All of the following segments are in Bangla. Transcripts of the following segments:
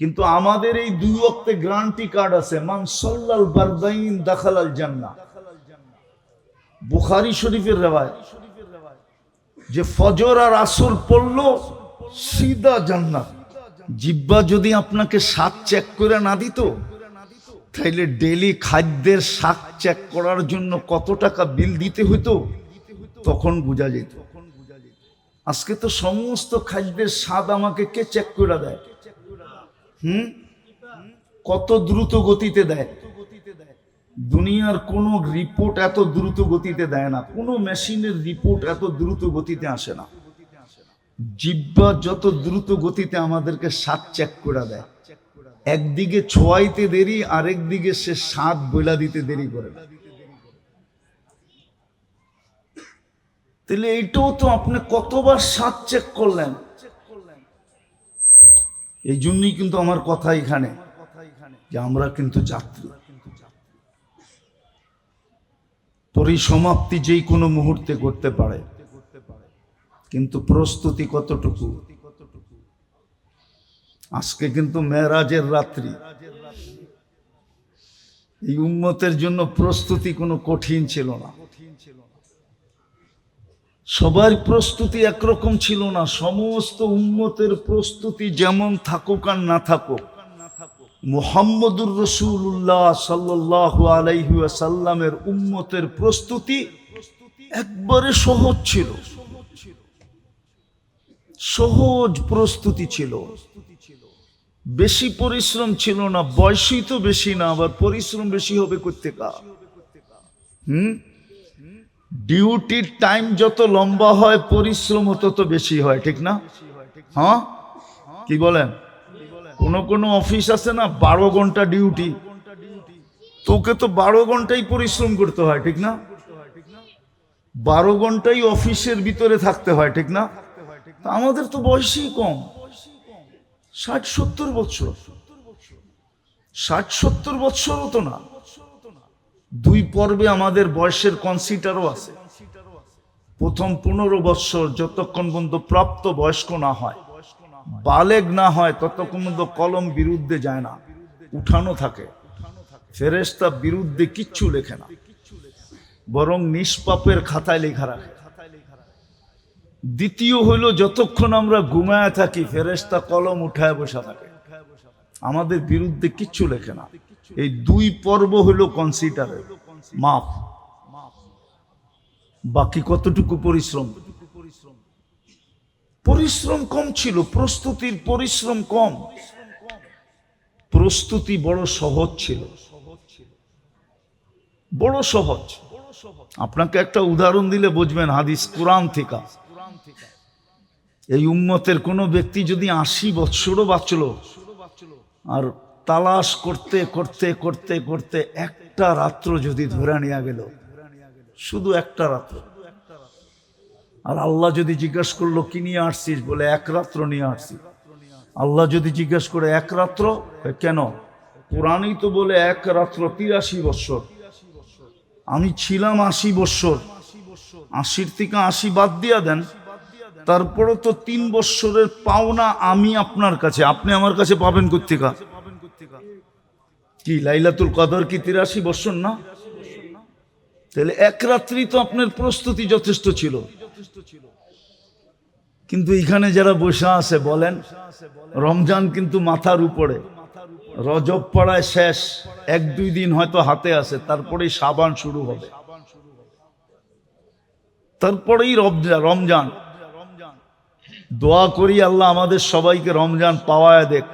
কিন্তু আমাদের এই দুই ওয়াক্তে গ্রান্টি কার্ড আছে, মান সাল্লাল বারদাইন দাখালাল জান্না বুখারি শরীফের রেওয়ায়, যে ফজর আর আসর পড়ল সিদা জান্নাত। জিব্বা যদি আপনাকে শাক চেক করে না দিত, তাইলে ডেলি খাদ্যের শাক চেক করার জন্য কত টাকা বিল দিতে হতো তখন বোঝা যেত। আজকে তো সমস্ত খাদ্যের স্বাদ আমাকে কে চেক করে দেয়? হুম? কত দ্রুত গতিতে দেয়। দুনিয়ার কোনো রিপোর্ট এত দ্রুত গতিতে দেয় না। কোনো মেশিনের রিপোর্ট এত দ্রুত গতিতে আসে না। জিব্বা যত দ্রুত গতিতে আমাদেরকে স্বাদ চেক করে দেয়। একদিকে ছোয়াইতে দেরি, আরেক দিকে সে স্বাদ বইলা দিতে দেরি করে। তাহলে এইটাও তো আপনি কতবার স্বাদ চেক করলেন? এই জন্যই কিন্তু আমার কথা এখানে, যে আমরা কিন্তু যাত্রী। পরিসমাপ্তি যেই কোনো মুহূর্তে করতে পারে, কিন্তু প্রস্তুতি কতটুকু? আজকে কিন্তু মেরাজের রাত্রি। এই উম্মতের জন্য প্রস্তুতি কোনো কঠিন ছিল না। সবার প্রস্তুতি একরকম ছিল না। সমস্ত উম্মতের প্রস্তুতি যেমন থাকুক আর না থাকুক। মুহাম্মদুর রসুল্লাহ সাল্লাহ আলাইসাল্লামের উম্মতের প্রস্তুতি একবারে সহজ ছিল। সহজ প্রস্তুতি ছিল। বেশি পরিশ্রম ছিল না, বয়সই তো বেশি না, আবার পরিশ্রম বেশি হবে করতে কা হুম? ডিউটির টাইম যত লম্বা হয় পরিশ্রম তত বেশি হয়, ঠিক না? হ্যাঁ? কি বলেন? কোন কোন অফিস আছে না, বারো ঘণ্টা ডিউটি। তোকে তো বারো ঘন্টাই পরিশ্রম করতে হয়, ঠিক না? বারো ঘন্টাই অফিসের ভিতরে থাকতে হয়, ঠিক না? আমাদের তো বয়সই কম। ষাট সত্তর বছর। ষাট সত্তর বছরও তো না। দুই পর্বে আমাদের বয়সের কনসিডারও আছে। প্রথম পনেরো বছর যতক্ষণ পর্যন্ত প্রাপ্ত বয়স্ক না হয়, বালেগ না হয়, ততক্ষণ পর্যন্ত কলম বিরুদ্ধে যায় না, উঠানো থাকে। ফেরেস্তা বিরুদ্ধে কিচ্ছু লেখে না, বরং নিষ্পাপের খাতায় লেখা রাখে। দ্বিতীয় হইল, যতক্ষণ আমরা ঘুমায় থাকি ফেরেস্তা কলম উঠায় বসা থাকে। আমাদের বিরুদ্ধে কিচ্ছু লেখে না। এই দুই পর্ব হইল কনসিডারে মাফ। বাকি কতটুকু পরিশ্রম? পরিশ্রম কম ছিল, প্রস্তুতির পরিশ্রম কম। প্রস্তুতি বড় সহজ ছিল। বড় সহজ। আপনাকে একটা উদাহরণ দিলে বুঝবেন, হাদিস কোরআন থেকে। এই উম্মতের কোনো ব্যক্তি যদি আশি বৎসরও বাঁচল, আর তালাশ করতে করতে করতে করতে একটা রাত্র যদি ধরে নিয়ে গেল, শুধু একটা রাত্র। আর আল্লাহ যদি জিজ্ঞাসা করল, কি নিয়ে আসছিস? বলে, এক রাত্র নিয়ে আসছি। আল্লাহ যদি জিজ্ঞাসা করে, এক রাত্র? কেন? কোরআনই তো বলে, এক রাত্র তিরাশি বৎসর। আমি ছিলাম আশি বৎসর। আশির থেকে আশি বাদ দিয়া দেন, তারপরে তো তিন বৎসরের পাওনা আমি আপনার কাছে। আপনি আমার কাছে পাবেন কোথেকা কি, লাইলাতুল কদর কি তিরাশি বৎসর না? তাহলে এক রাত্রি তো আপনার প্রস্তুতি যথেষ্ট ছিল। কিন্তু এখানে যারা বসে আছে বলেন, রমজান কিন্তু মাথার উপরে। রজব পড়ায় শেষ, এক দুই দিন হয়তো হাতে আছে, তারপরেই সাবান শুরু হবে। তারপরেই রমজান রমজান। দোয়া করি আল্লাহ আমাদের সবাইকে রমজান পাওয়ায় দেখ।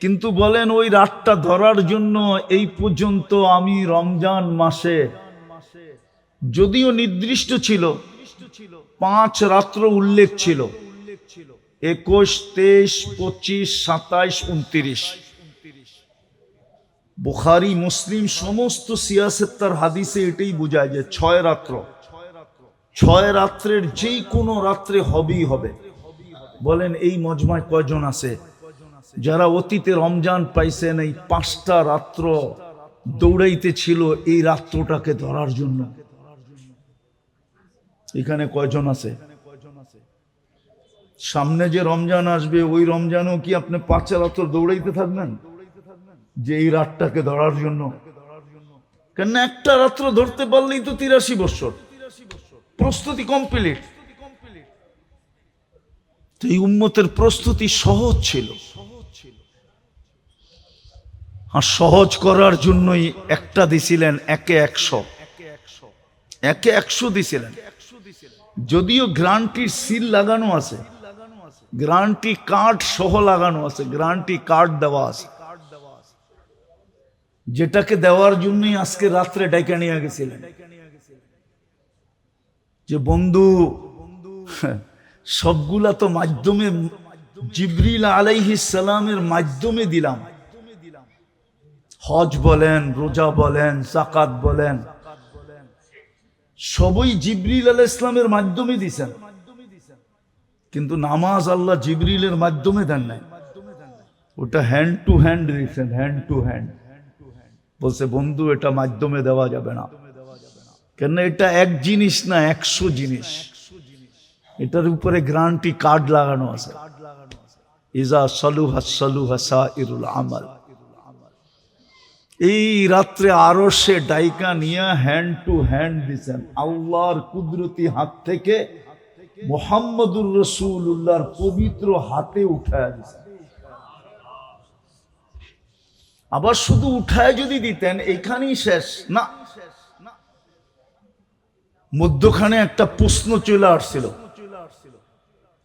কিন্তু বলেন ওই রাতটা ধরার জন্য এই পর্যন্ত আমি রমজান মাসে, যদিও নির্দিষ্ট ছিল, পাঁচ রাত্র উল্লেখ ছিল, একুশ, তেইশ, পঁচিশ, সাতাইশ, উনত্রিশ। বুখারি, মুসলিম সমস্ত সিয়াসেত্তার হাদিসে এটাই বোঝায় যে ছয় রাত্র, ছয় রাত্রের যেই কোনো রাত্রে হবেই হবে। বলেন এই মজমায় কয়জন আছে? যারা অতীতে রমজান পাইছেন এই পাঁচটা রাত্র দৌড়াইতে ছিল, এই রাত্রটাকে ধরার জন্য। এখানে কয়জন আছে? সামনে যে রমজান আসবে, ওই রমজানও কি আপনি পাঁচটা রাত্র দৌড়াইতে থাকবেন? যে এই রাতটাকে ধরার জন্য। কেন একটা রাত্র ধরতে পারলেই তো তিরাশি বছর। প্রস্তুতি কমপ্লিট। এই উম্মতের প্রস্তুতি সহজ ছিল। আর সহজ করার জন্যই একটা দিছিলেন, একে একশো। একে একশো দিছিলেন। যদিও গ্রান্টির সিল লাগানো আছে, গ্রান্টি কার্ড সহ লাগানো আছে, গ্রান্টি কার্ড দেওয়া আছে। যেটাকে দেওয়ার জন্যই আজকে রাত্রে ডাইকা নিয়ে গেছিলেন। যে বন্ধু, সবগুলা তো মাধ্যমে জিবরিল আলাইহিস সালামের মাধ্যমে দিলাম। হজ বলেন, রোজা বলেন, জাকাত বলেন, সবই জিবরিল আল ইসলামের মাধ্যমে দিছেন। কিন্তু নামাজ আল্লাহ জিবরিলের মাধ্যমে দেন নাই। ওটা হ্যান্ড টু হ্যান্ড দিয়েছেন হ্যান্ড টু হ্যান্ড বলছে, বন্ধু, এটা মাধ্যমে দেওয়া যাবে না। কেন এটা এক জিনিস না, একশো জিনিস। এটার উপরে গ্রান্টি কার্ড লাগানো আছে। ইজা সালুহা সালুহা সা ইরুল আমাল। এই রাত্রে আরও সে ডাইকা নিয়ে হ্যান্ড টু হ্যান্ড দিছেন। আল্লাহর কুদরতি হাত থেকে মোহাম্মদুর রসুল্লাহর পবিত্র হাতে উঠায় দিছেন। আবার শুধু উঠায় যদি দিতেন, এখানেই শেষ, না? মধ্যখানে একটা প্রশ্ন চলে আসছিল।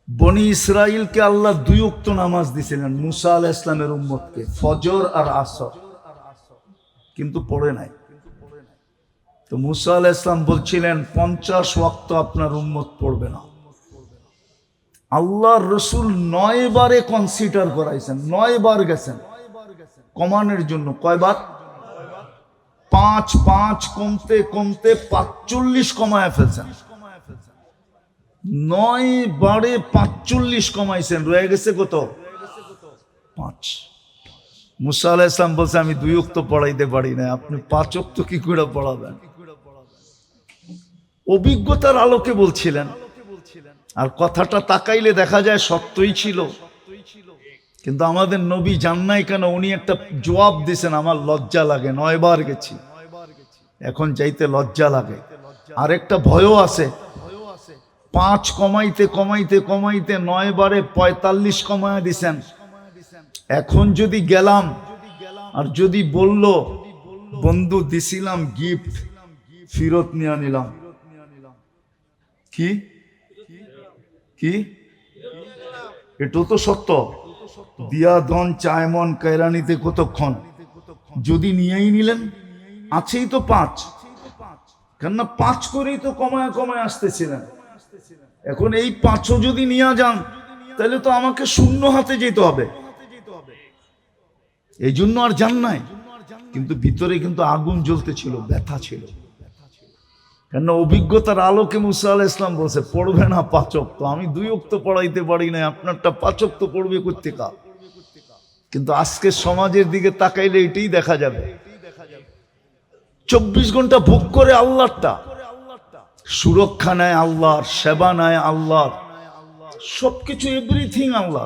বনি ইসরাইলকে আল্লাহ দুই নামাজ দিছিলেন, মুসা আল ইসলামের উম্মতকে, ফজর আর আসর। কিন্তু পড়ে নাই। তো মুসা আল ইসলাম বলছিলেন, পঞ্চাশ ওয়াক্ত আপনার উম্মত পড়বে না। আল্লাহ রসুল নয় বারে কনসিডার করাইছেন, নয় বার গেছেন। কমানোর জন্য কয়বার? পাঁচ পাঁচ কমতে কমতে পাঁচচল্লিশ কমায় ফেলছেন। নয় বারে পাঁচচল্লিশ কমাইছেন, রয়ে গেছে কত? পাঁচ। মুসা আলাহ ইসলাম বলছে, আমি দুই অক্ত পড়াইতে পারি না আপনি পাঁচ অক্ত কি করে পড়াবেন? অভিজ্ঞতার আলোকে বলছিলেন। আর কথাটা তাকাইলে দেখা যায় সত্যই ছিল। কিন্তু আমাদের নবী জান নাই কেন, উনি একটা জবাব দিছেন, আমার লজ্জা লাগে, নয়বার গেছি। এখন যাইতে লজ্জা লাগে। আরেকটা ভয়ও আছে। পাঁচ কমাইতে কমাইতে কমাইতে নয় বারে পঁয়তাল্লিশ কমায় দিছেন। এখন যদি গেলাম, আর যদি বলল, বন্ধু দিছিলাম গিফট ফিরত নিয়ে নিলাম। কি? কি? এটা তো সত্য। দিয়া দন চায়মন কেরানিতে কতক্ষণ? যদি নিয়েই নিলেন, আছেই তো পাঁচ। কেননা পাঁচ করেই তো কমায় কমায় আসতেছিলেন। এখন এই পাঁচও যদি নিয়ে যান, তাহলে তো আমাকে শূন্য হাতে যেতে হবে। এই জন্য আর জান নাই। কিন্তু ভিতরে কিন্তু আগুন জ্বলতে ছিল, ব্যথা ছিল। কেন অভিজ্ঞতার আলোকে মুসা আল ইসলাম বলছে, পড়বে না পাচক, তো আমি দুই অক্ত পড়াইতে পারি না আপনারটা পাচক তো পড়বে কা কিন্তু আজকে সমাজের দিকে তাকাইলে এটাই দেখা যাবে। চব্বিশ ঘণ্টা ভোগ করে আল্লাহটা সুরক্ষা নেয় আল্লাহর, সেবা নেয় আল্লাহর, সবকিছু এভরিথিং আল্লাহ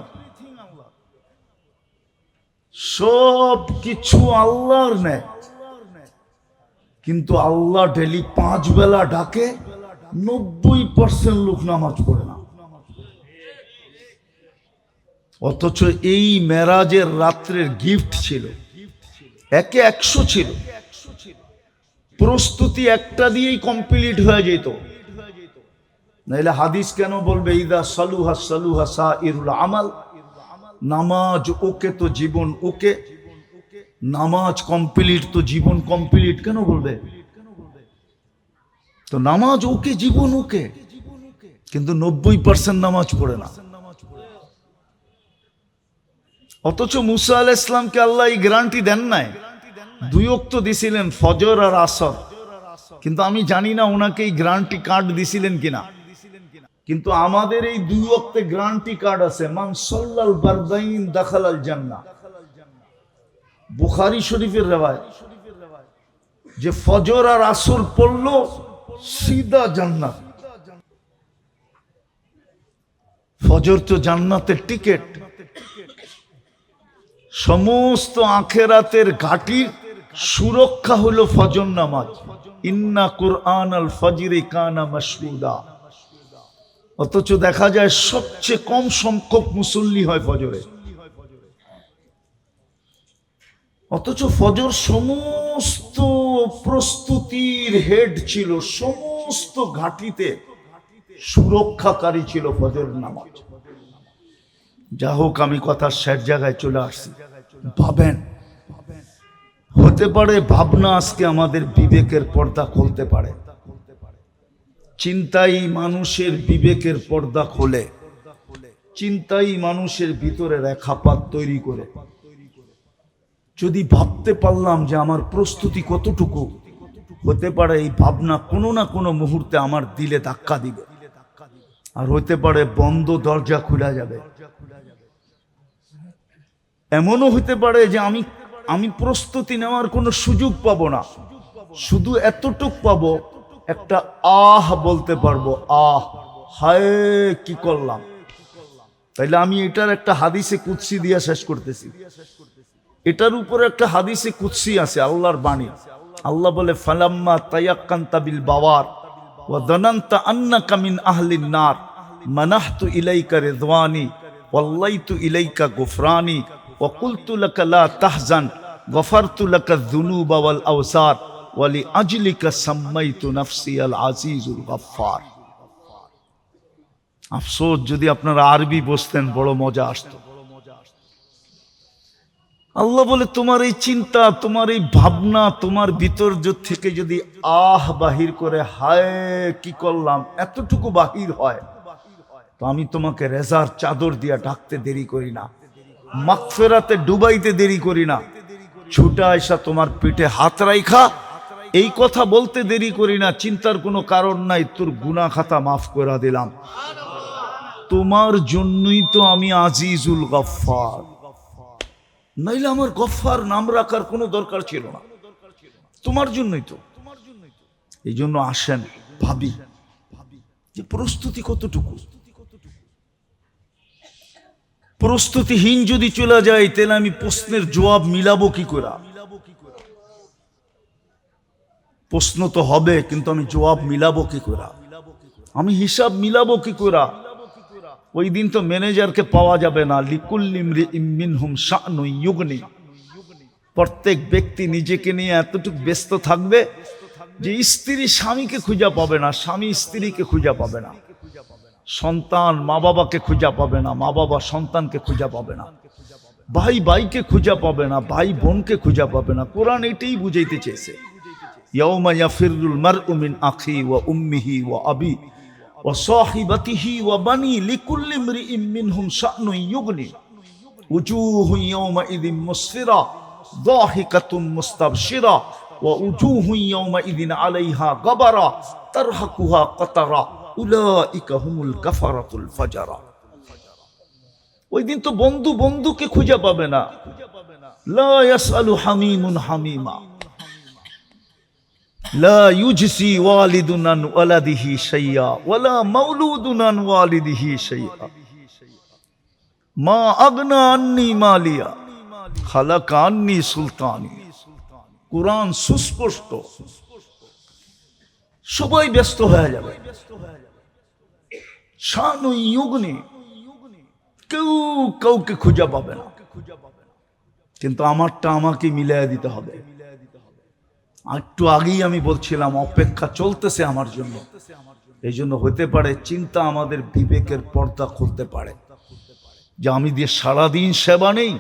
সব কিছু আল্লাহর নেয় কিন্তু আল্লাহ ডেলি পাঁচ বেলা ডাকে, নব্বই পার্সেন্ট লোক নামাজ পড়ে না। অথচ এই মেরাজের রাত্রের গিফট ছিল। একে একশো ছিল। প্রস্তুতি একটা দিয়েই কমপ্লিট হয়ে যেত। নাইলে হাদিস কেন বলবে, ইদা সালুহা সালুহা সা ইরুল আমাল? নামাজ ওকে তো জীবন, ওকে? নামাজ কমপ্লিট তো জীবন কমপ্লিট কেন বলবে? তো নামাজ ওকে, জীবন ওকে। কিন্তু নব্বই পার্সেন্ট নামাজ পড়ে না। অথচ মুসা আল ইসলামকে আল্লাহ এই গ্যারান্টি দেন নাই। দুই অক্ত দিছিলেন ফজর আর আসর। কিন্তু আমি জানি না ওনাকে এই গ্যারান্টি কার্ড দিছিলেন কিনা। কিন্তু আমাদের এই দুই অক্তে গ্যারান্টি কার্ড আছে, মান সাল্লাল বারদাইন দাখালাল জান্নাহ। বুখারি শরীফের রেওয়ায়, যে ফজর আর আসর পড়ল সিদা জান্নাত ফজর তো জান্নাতের টিকেট। সমস্ত আখেরাতের ঘাটির সুরক্ষা হলো ফজর নামাজ। ইন্না কুরআন আল ফজরে কানা মাসুদা অথচ দেখা যায় সবচেয়ে কম সংখ্যক মুসল্লি হয় ফজরে। অথচ ফজর সমস্ত প্রস্তুতির হেড ছিল, সমস্ত ঘাটিতে সুরক্ষাকারী ছিল ফজর নামাজ। যা হোক, আমি কথার শেষ জায়গায় চলে আসছি। ভাবেন, হতে পারে ভাবনা আজকে আমাদের বিবেকের পর্দা খুলতে পারে। চিন্তাই মানুষের বিবেকের পর্দা খোলে। চিন্তাই মানুষের ভিতরে রেখাপাত তৈরি করে। যদি ভাবতে পারলাম যে আমার প্রস্তুতি কতটুকু, হতে পারে এই ভাবনা কোনো না কোনো মুহূর্তে আমার দিলে ধাক্কা দিবে। আর হতে পারে বন্ধ দরজা খোলা যাবে। এমনও হতে পারে যে আমি আমি প্রস্তুতি নেওয়ার কোনো সুযোগ পাবো না। শুধু এতটুক পাবো একটা আহ বলতে পারব, আহ, হায়, কি করলাম? তাইলে আমি এটার একটা হাদিসে কুৎসি দিয়ে শেষ করতেছি। এটার উপরে একটা হাদিসে কুৎসি আছে, আল্লাহর বাণী। আল্লাহ বলে, ফালাম্মা তায়াক্কান্তা বিল বাওয়ার ওয়া দানান্তা আন্নাকা মিন আহলিন নার। মানাহতু ইলাইকা রিদওয়ানি, ওয়াল্লাইতু ইলাইকা গুফরানি, ওয়া কুলতু লাকা লা তাহজান, গফারতু লাকা যুনুবা ওয়াল আওসার। ওয়ালি আজলিকা সাম্মাইতু নাফসি আল আজিজুল গফফার। আফসোস যদি আপনারা আরবি বসতেন, বড় মজা আসতো। আল্লাহ বলে, তোমার এই চিন্তা, তোমার এই ভাবনা, তোমার ভিতর থেকে যদি আহ বাহির করে, হায়, কি করলাম? এতটুকু বাহির হয়। তো আমি তোমাকে রেজার চাদর দিয়া ডাকতে দেরি করি না। মাকফেরাতে ডুবাইতে দেরি করি না। ছুটা এসা তোমার পিঠে হাত রাইখা এই কথা বলতে দেরি করি না, চিন্তার কোনো কারণ নাই, তোর গুনা খাতা মাফ করে দিলাম। তোমার জন্যই তো আমি আজিজুল গফফার। নাইলে আমার গফফার নাম রাখার কোনো দরকার ছিল না। তোমার জন্যই তো। এই জন্য আসেন, ভাবি, যে প্রস্তুতি কতটুকু? প্রস্তুতিহীন যদি চলে যায়, তাহলে আমি প্রশ্নের জবাব মিলাবো কি করে? প্রশ্ন তো হবে, কিন্তু আমি জবাব মিলাবো কি করে? আমি হিসাব মিলাবো কি করে? ওই দিন তো ম্যানেজারকে পাওয়া যাবে না। শানু ইউগনি। প্রত্যেক ব্যক্তি নিজেকে নিয়ে এতটুকু ব্যস্ত থাকবে যে স্ত্রী স্বামীকে খুঁজে পাবে না, স্বামী স্ত্রীকে খুঁজে পাবে না। সন্তান মা বাবাকে খুঁজে পাবে না মা বাবা সন্তানকে খুঁজে পাবে না। ভাই ভাইকে খুঁজে পাবে না ভাই বোনকে খুঁজে পাবে না। কোরআন এটাই বুঝাইতে চেয়েছে। ইয়াউমা ইয়াফিরুল মারউ মিন আখি ওয়া উম্মিহি ওয়া আবি ওয়া সাহিবাতিহি ওয়া বানি লিকুল্লি ইমরিইম মিনহুম শা'নুন ইউগনি وجوه يومئذ مسفرة ضاحكة مستبشرة ووجوه يومئذ عليها غبرة ترهقها قطرة أولئك هم الكفرة الفجرة ওই দিন তো বন্ধু বন্ধুকে খুঁজে পাবে না লা ইয়াসআলু হামিমুন হামিমা লা ইউজসি ওয়ালিদুন ওয়ালাদিহি শাইয়া ওয়ালা মাউলুদুন ওয়ালিদিহি মালিয়া, খালাক আন্নি সুলতানি। কোরআন সুস্পষ্ট। সবাই ব্যস্ত হয়ে যাবে। শানু ইউগনি, কেউ কাউকে খুঁজে পাবে না। কিন্তু আমারটা আমাকে মিলিয়ে দিতে হবে। একটু আগেই আমি বলছিলাম, অপেক্ষা চলতেছে আমার জন্য। এই জন্য হতে পারে চিন্তা আমাদের বিবেকের পর্দা খুলতে পারে। যে আমি দিয়ে সারাদিন সেবা নেই,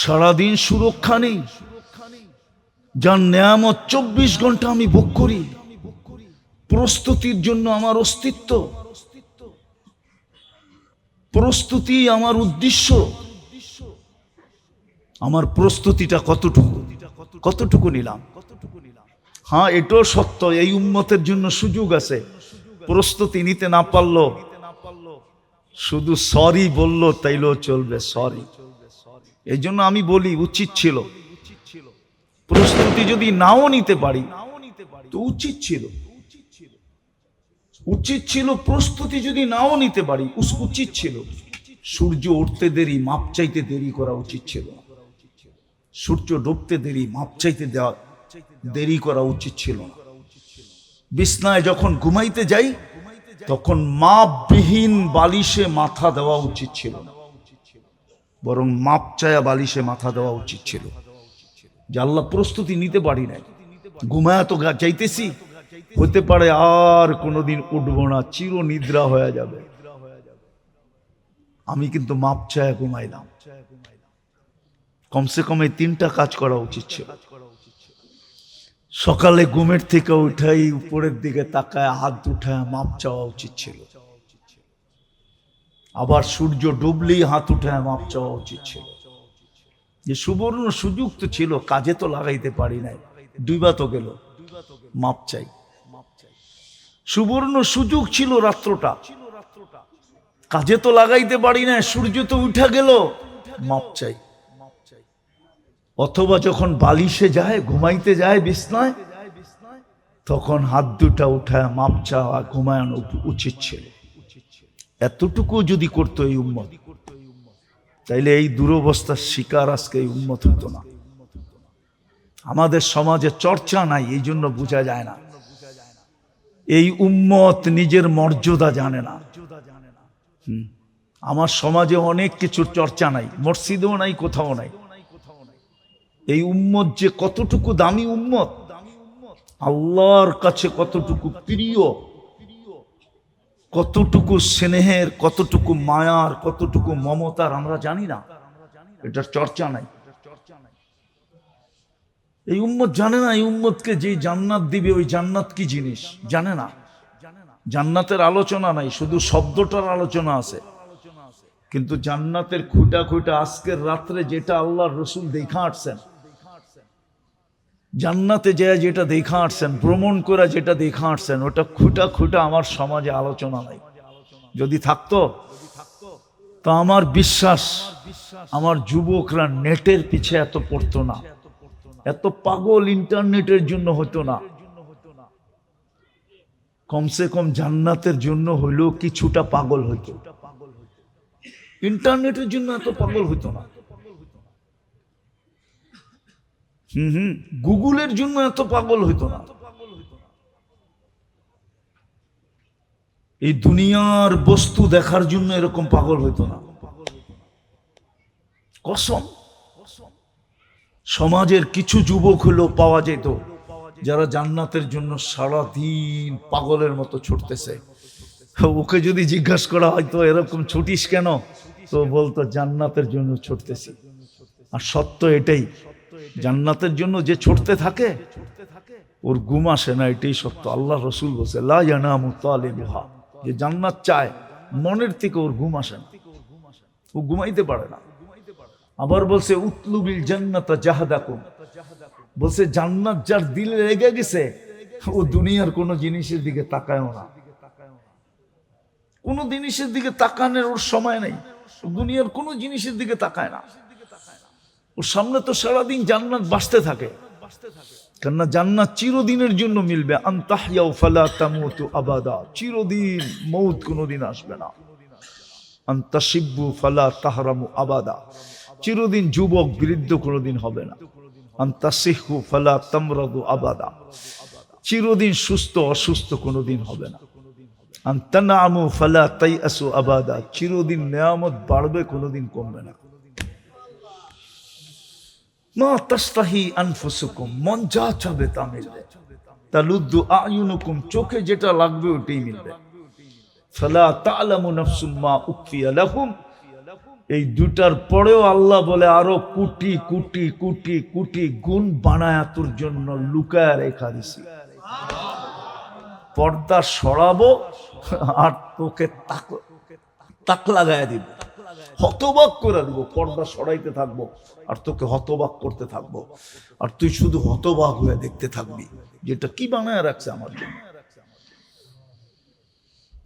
সারাদিন সুরক্ষা নেই, যার নিয়ামত চব্বিশ ঘণ্টা আমি ভোগ করি, প্রস্তুতির জন্য আমার অস্তিত্ব, প্রস্তুতি আমার উদ্দেশ্য, আমার প্রস্তুতিটা কতটুকু? কতটুকু নিলাম? কতটুকু নিলাম হ্যাঁ এটাও সত্য। এই উম্মতের জন্য সুযোগ আছে। প্রস্তুতি নিতে না পারল, শুধু সরি বলল, তাইলেও চলবে সরি এই জন্য আমি বলি, উচিত ছিল। প্রস্তুতি যদি নাও নিতে পারি, তো উচিত ছিল। উচিত ছিল, প্রস্তুতি যদি নাও নিতে পারি, উচিত ছিল। সূর্য উঠতে দেরি, মাপ চাইতে দেরি করা উচিত ছিল। সূর্য ডুবতে দেরি, মাপ চাইতে দেওয়া দেরি করা উচিত ছিল না। বিছনায় যখন ঘুমাইতে যাই, তখন মাপবিহীন বালিশে মাথা দেওয়া উচিত ছিল। বরং মাপ চায়া বালিশে মাথা দেওয়া উচিত ছিল। যে আল্লাহ প্রস্তুতি নিতে পারি নাই। ঘুমায়া তো যাইতেছি। হতে পারে আর কোনোদিন উঠবো না চির নিদ্রা হয়ে যাবে। আমি কিন্তু মাপ চায়া ঘুমাইলাম। কমসে কম এই তিনটা কাজ করা উচিত ছিল। সকালে ঘুমের থেকে উঠাই উপরের দিকে তাকায়, হাত উঠায়, মাপ চাওয়া উচিত ছিল। আবার সূর্য ডুবলেই হাত উঠায়, মাপ চাওয়া উচিত ছিল। যে সুবর্ণ সুযোগ তো ছিল, কাজে তো লাগাইতে পারি নাই। দুইবা তো গেল, মাপ চাই। সুবর্ণ সুযোগ ছিল রাত্রটা। কাজে তো লাগাইতে পারি না সূর্য তো উঠা গেল, মাপ চাই। অথবা যখন বালিশে যায়, ঘুমাইতে যায় বিছনায়, তখন হাত দুটা উঠায় মাপ চাওয়া ঘুমায়ানো উচিত ছিল। এতটুকু যদি করতো এই উম্মত, তাইলে এই দুরবস্থার শিকার আজকে এই উন্মত হতো না। আমাদের সমাজে চর্চা নাই, এই জন্য বোঝা যায় না। এই উম্মত নিজের মর্যাদা জানে না। আমার সমাজে অনেক কিছুর চর্চা নাই, মসজিদেও নাই, কোথাও নাই। এই উম্মত যে কতটুকু দামি উম্মত? আল্লাহর কাছে কতটুকু প্রিয়? কতটুকু স্নেহের, কতটুকু মায়ার, কতটুকু মমতার আমরা জানি না। এটার চর্চা নাই। এই উম্মত জানে না, এই উম্মতকে যে জান্নাত দিবে, ওই জান্নাত কি জিনিস? জানে না। জান্নাতের আলোচনা নাই, শুধু শব্দটার আলোচনা আছে। কিন্তু জান্নাতের খুঁটা খুঁটা আজকের রাত্রে যেটা আল্লাহর রসুল দেখা আসছেন। জান্নাতে যায়, যেটা দেখা আসছেন ভ্রমণ করে যেটা দেখা আসছেন ওটা খুঁটা খুঁটা আমার সমাজে আলোচনা নাই। যদি থাকতো, তো আমার বিশ্বাস, আমার যুবকরা নেটের পিছে এত পড়তো না। এত পাগল ইন্টারনেটের জন্য হতো না। কমসে কম জান্নাতের জন্য হইলেও কিছুটা পাগল হইতো। ইন্টারনেটের জন্য এত পাগল হইতো না। হুম। গুগলের জন্য এত পাগল হইতো না। এই দুনিয়ার বস্তু দেখার জন্য এরকম পাগল হইতো না। কসম। সমাজের কিছু যুবক হলেও পাওয়া যেত, যারা জান্নাতের জন্য সারা দিন পাগলের মতো ছুটতেছে। ওকে যদি জিজ্ঞাসা করা হয়, তো এরকম ছুটিস কেন? তো বলতো, জান্নাতের জন্য ছুটতেছি। আর সত্য এটাই জান্নাতের জন্য যে ছুটতে থাকে, ওর ঘুম আসে না, এটাই সত্য। আল্লাহ রসুল বসে লাহা যে জান্নাত চায়, মনের থেকে ওর ঘুম আসে না। ও ঘুমাইতে পারে না। আবার বলছে উতলুবিল জান্নাতা জাহাদাকুম। বলছে, জান্নাত যার দিলে লেগে গেছে, ও দুনিয়ার কোনো জিনিসের দিকে তাকায়ও না। কোনো জিনিসের দিকে তাকানোর ওর সময় নেই। দুনিয়ার কোনো জিনিসের দিকে তাকায় না। ওর সামনে তো সারাদিন জান্নাত বাঁচতে থাকে। কেননা জান্নাত চিরদিনের জন্য মিলবে। আন্তাহিয়াও ফালা তামুতু আবাদা। চিরদিন মৌত কোনোদিন আসবে না। আন্তাসিব্বু ফালা তাহরামু আবাদা। চিরদিন যুবক বৃদ্ধ কোনোদিন হবে না। আন্তাসিহু ফালা তামরাদু আবাদা। চিরদিন সুস্থ অসুস্থ কোনোদিন হবে না। আন্তানামু ফালা তাইয়াসু আবাদা। চিরদিন নেয়ামত বাড়বে, কোনোদিন কমবে না। মা তাস্তাহি আনফুসুকুম, মন যা চাবে তা মিলবে। তালুদ্দু আয়ুনুকুম চোখে যেটা লাগবে ওটাই মিলবে। ফালা তালামু নাফসুম মা উকফিয়া এই দুটার পরেও আল্লাহ বলে, আরও কোটি কোটি কোটি কোটি গুণ বানায় তোর জন্য লুকায় রেখা দিছি। পর্দা সরাবো আর তোকে তাক তাক লাগায় দিব। হতবাক করে দিব পর্দা সরাইতে থাকব, আর তোকে হতবাক করতে থাকব। আর তুই শুধু হতবাক হয়ে দেখতে থাকবি, যেটা কি বানায় রাখছে আমার জন্য।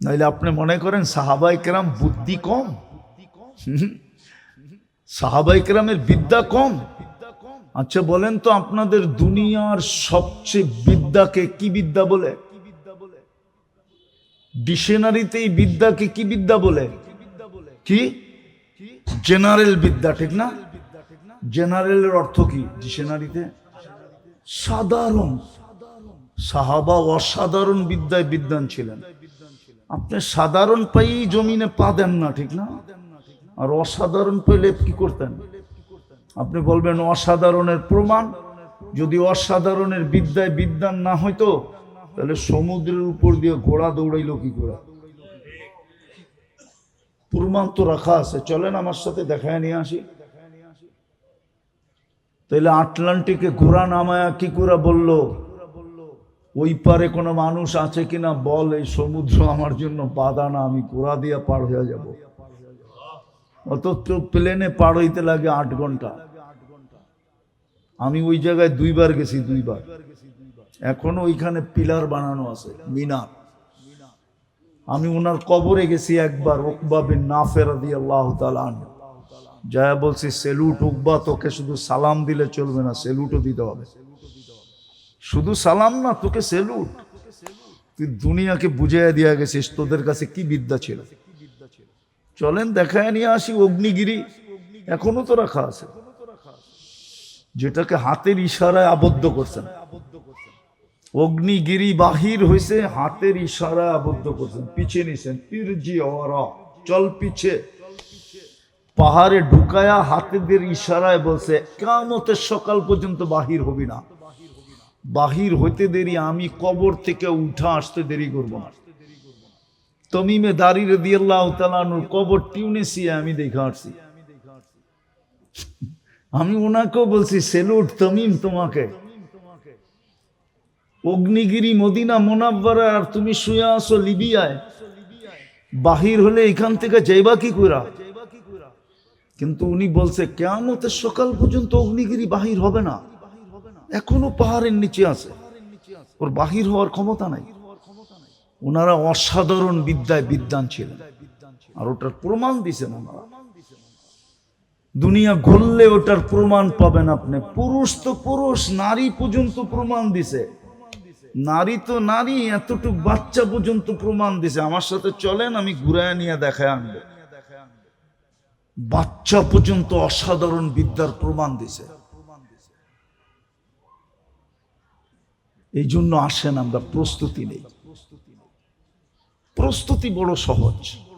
নাইলে আপনি মনে করেন সাহাবাই কেরাম বুদ্ধি কম। সাহাবাই কেরামের বিদ্যা কম? আচ্ছা বলেন তো আপনাদের দুনিয়ার সবচেয়ে বিদ্যাকে কি বিদ্যা বলে? ডিকশনারিতে এই বিদ্যাকে কি বিদ্যা বলে? কি? জেনারেল বিদ্যা ঠিক না? জেনারেলের অর্থ কি? ডিকশনারিতে? সাধারণ। সাহাবা অসাধারণ বিদ্যায় বিদ্যান ছিলেন। আপনি সাধারণ পাই জমিনে পা দেন না, ঠিক না? আর অসাধারণ পেলে কি করতেন? আপনি বলবেন অসাধারণের প্রমাণ। যদি অসাধারণের বিদ্যায় বিদ্যান না হইতো, তাহলে সমুদ্রের উপর দিয়ে ঘোড়া দৌড়াইলো কি করে? প্রমাণ তো রাখা আছে। চলেন আমার সাথে দেখায় নিয়ে আসি। তাইলে আটলান্টিকে ঘোড়া নামায়া কি করে বলল? ওই পারে কোনো মানুষ আছে কিনা বল, এই সমুদ্র আমার জন্য বাধা না, আমি ঘোড়া দিয়ে পার হয়ে যাব। অথচ প্লেনে পার হইতে লাগে আট ঘণ্টা। আমি ওই জায়গায় দুইবার গেছি দুইবার। এখনও ওইখানে পিলার বানানো আছে, মিনার। আমি ওনার কবরে গেছি একবার ওকবা বিন নাফের দিয়ে আল্লাহ তালান যা বলছি, সেলুট উকবা, তোকে শুধু সালাম দিলে চলবে না, সেলুটও দিতে হবে। শুধু সালাম না, তোকে সেলুট? তুই দুনিয়াকে বুঝাইয়া দিয়া গেছিস, তোদের কাছে কি বিদ্যা ছিল? চলেন, দেখায় নিয়ে আসি অগ্নিগিরি। এখনও তো রাখা আছে যেটাকে হাতের ইশারায় আবদ্ধ করছেন। অগ্নিগিরি বাহির হয়েছে হাতের ইশারায় আবদ্ধ করছেন, পিছে নিছেন, তিরজি ওরা চল পিছে। পাহাড়ে ঢুকায়া হাতেদের ইশারায় বলছে কামতের সকাল পর্যন্ত বাহির হবি না। বাহির হইতে দেরি, আমি কবর থেকে উঠা আসতে দেরি করব না। তমিমে দিয়ে আল্লাহ তালানুর কবর টিউনেসিয়া আমি দেখা আসছি। আমি ওনাকেও বলছি, সেলুট তমিম তোমাকে। অগ্নিগিরি মদিনা মোনাব্বারা, আর তুমি শুয়ে আসো লিবিয়ায়। বাহির হলে এখান থেকে যাইবা কি কইরা? কিন্তু উনি বলছে কেমতের সকাল পর্যন্ত অগ্নিগিরি বাহির হবে না। এখনও পাহাড়ের নিচে আছে। ওর বাহির হওয়ার ক্ষমতা নাই। ওনারা অসাধারণ বিদ্যায় বিদ্যান ছিলেন। আর ওটার প্রমাণ দিছেন ওনারা। দুনিয়া ঘুরলে ওটার প্রমাণ পাবেন আপনি। পুরুষ তো পুরুষ, নারী পর্যন্ত প্রমাণ দিছে। নারী তো নারী, এতটুক বাচ্চা পর্যন্ত প্রমাণ দিছে। আমার সাথে চলেন, আমি ঘুরায় নিয়ে দেখায় আনব। বাচ্চা পর্যন্ত অসাধারণ বিদ্যার প্রমাণ দিছে। এই জন্য আসেন, আমরা প্রস্তুতি নেই। প্রস্তুতি বড় সহজ।